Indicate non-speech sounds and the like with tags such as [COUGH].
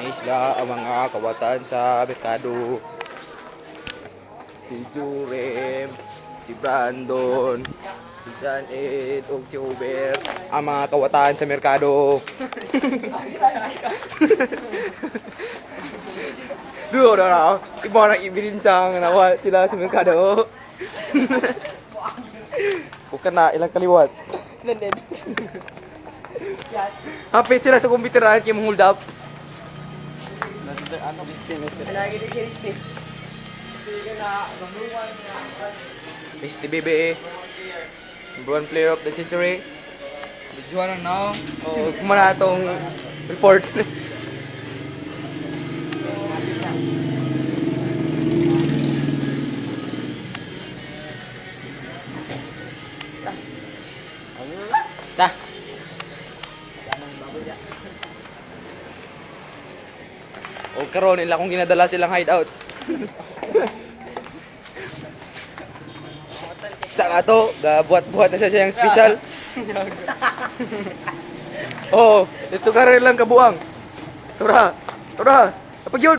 Kani sila ang mga kawatan sa merkado. Si Jurem, si Brandon, si John Ed, o si Uber. Ang mga kawatan sa merkado. [LAUGHS] Duo na na. Iba nang ibinsang nawa sila sa merkado. [LAUGHS] Bukan na ilang kaliwat. Nandun. [LAUGHS] Hapit sila sa kumpiteran kay hold up. Ano, lagi din si Steve. Misty BBE. Number one player of the century. Bijuan na now. O, kumana itong report. Ta. O karon nila kung ginadala silang hideout. Tak ato, ga buat-buat na siya siyang special. [LAUGHS] oh, ito ka rin lang kabuang. Tura, tura, kapag yun.